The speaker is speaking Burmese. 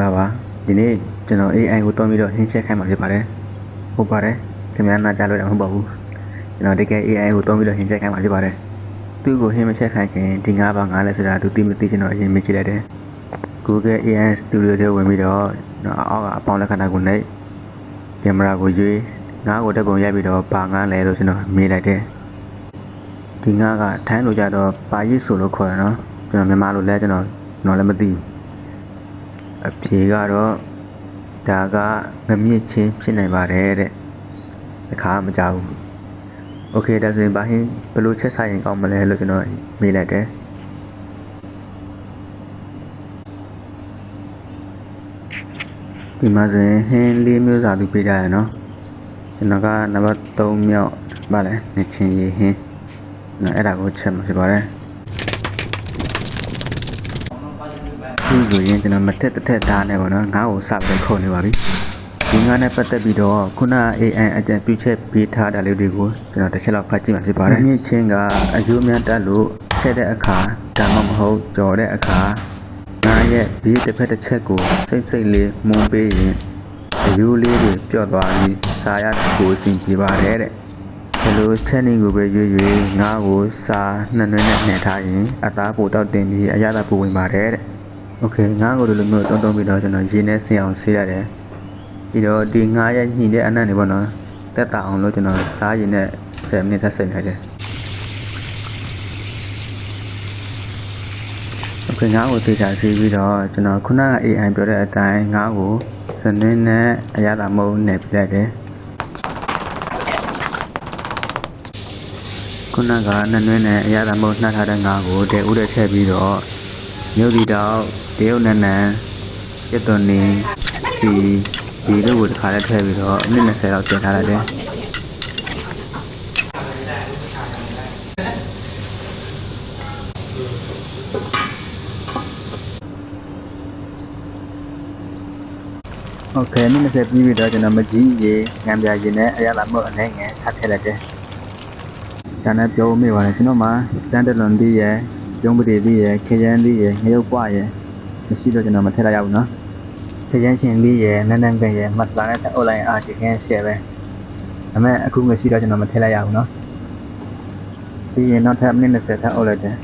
္ဂလာပါဒီနေ့ကျွန်တော် AI ကိုတွန်းပြီးတော့ဟင်းချက်ခိုင်းမှာဖြစ်ပါတယ်ဟုတ်ပါတယ်ခင်ဗျားနားကြားလို့တော့မဟုတ်ပါဘူးကျွန်တော်တကယ် AI ကိုတွန်းပြီးတော့ဟင်းချက်ခိုင်းမှာဖြစ်ပါတယ်သူ့ကိုဟင်းမချက်ခိုင်းခင်ဒီငါးပါးငါးလဲဆိုတာသူသိမသိကျွန်တော်အရင်မေးကြည့်လိုက်တယ် Google AI Studio ထဲဝင်ပြီးတော့တော့အောက်ကအပေါင်းလက္ခဏာကိုနှိပ်ကင်မရာကိုရွေးငါးကိုတက်ပုံရိုက်ပြီးတော့ပါငါးလဲလို့ကျွန်တော်မေးလိုက်တယ်ဒီငါးကထိုင်းလိုကြတော့ပါရစ်ဆိုလို့ခေါ်တယ်နော်ကျွန်တော်မြန်မာလိုလဲကျွန်တော်ကျွန်တော်လည်းမသိဘူး အဖြေကတော့ဒါကငမြင့်ချင်းဖြစ်နိုင်ပါတယ်တဲ့အခါမကြောက်ဘူးโอเคဒါဆိုရင်ဘာဟင်းဘယ်လိုချက်စားရင်ကောင်းမလဲလို့ကျွန်တော်မေးလိုက်တယ်ဒီမှာဆိုရင်ဟင်းလေးမျိုးစာသူပေးကြရနော်ကျွန်တော်ကနံပါတ်3မြောက်ဗာလဲနေချင်းရေဟင်းနော်အဲ့ဒါကိုချက်မှာဖြစ်ပါတယ် ဒီဆိုရင်ကျွန်တော်မထက်တစ်ထက်သားနဲ့ပေါ့နော်ငါ့ကိုစပြီးခုန်နေပါပြီဒီငါနဲ့ပတ်သက်ပြီးတော့ခုန AI အကြံပြုချက်ပေးထားတာလေးတွေကိုကျွန်တော်တစ်ချက်လောက်ဖတ်ကြည့်မှဖြစ်ပါတယ်မြင့်ချင်းကအယိုးများတက်လို့ထည့်တဲ့အခါဒါမှမဟုတ်ကြော်တဲ့အခါငါရဲ့ဒီတစ်ဖက်တစ်ချက်ကိုစိတ်စိတ်လေးမုံပေးရင်အယိုးလေးတွေပျော့သွားပြီးစာရတစ်ခုအဆင်ပြေပါတယ်တဲ့ဘယ်လိုချက်နေကိုပဲရွေးရွေးငါ့ကိုစာနှစ်နွေးနဲ့နှင်ထားရင်အသားပိုတောက်တင်ပြီးအရသာပိုဝင်ပါတယ်တဲ့။ Okay ငါ့ကိုဒီလိုမျိုးတုံးတုံးပြီးတော့ကျွန်တော်ရေနဲ့ဆင်အောင်ဆေးရတယ်။ပြီးတော့ဒီငါရဲ့ညှိတဲ့အနံ့တွေပေါ့နော်။တက်တာအောင်လို့ကျွန်တော်စားရင်နဲ့10မိနစ်သက်စိတ်လိုက်တယ်။ Okay ငါ့ကိုသေချာဆေးပြီးတော့ကျွန်တော်ခုနက AI ပြောတဲ့အတိုင်းငါ့ကိုစနင်းနဲ့အရသာမုံနဲ့ပြလိုက်တယ်။ခုနကနနွဲနဲ့အရသာမုံနှှက်ထားတဲ့ငါးကိုတဲဦးတဲ့ထည့်ပြီးတော့ မြို့ဒီတောက်တရုတ်နန်းနန်းပြတ်သွန်နေစီဒီတို့ကိုတစ်ခါလဲထည့်ပြီးတော့အနည်း20လောက်တင်ထားလိုက်တယ်โอเคအနည်း20ပြီးပြီးတော့ကျွန်တော်မကြီးရေငံပြရေနဲ့အရသာမုံအနေငယ်ထပ်ထည့်လိုက်တယ် ကျန်တဲ့ပြောမိပါတယ်ကျွန်တော်မှာတန်တလွန်သေးရယ် ကျုံးပတိသေးရယ်ခရမ်းသေးရယ်ငရုတ်ပွားရယ်မရှိတော့ကျွန်တော်မထည့်လိုက်ရဘူးနော်ခရမ်းရှင်လေးရယ်နန်းနန်းကရယ်မတ်လာနဲ့အွန်လိုင်းအားချခင်းရှယ်ပဲဒါပေမဲ့အခုမရှိတော့ကျွန်တော်မထည့်လိုက်ရဘူးနော်ပြီးရင်နောက်ထပ်မိနစ်20ထပ်အုပ်လိုက်တယ်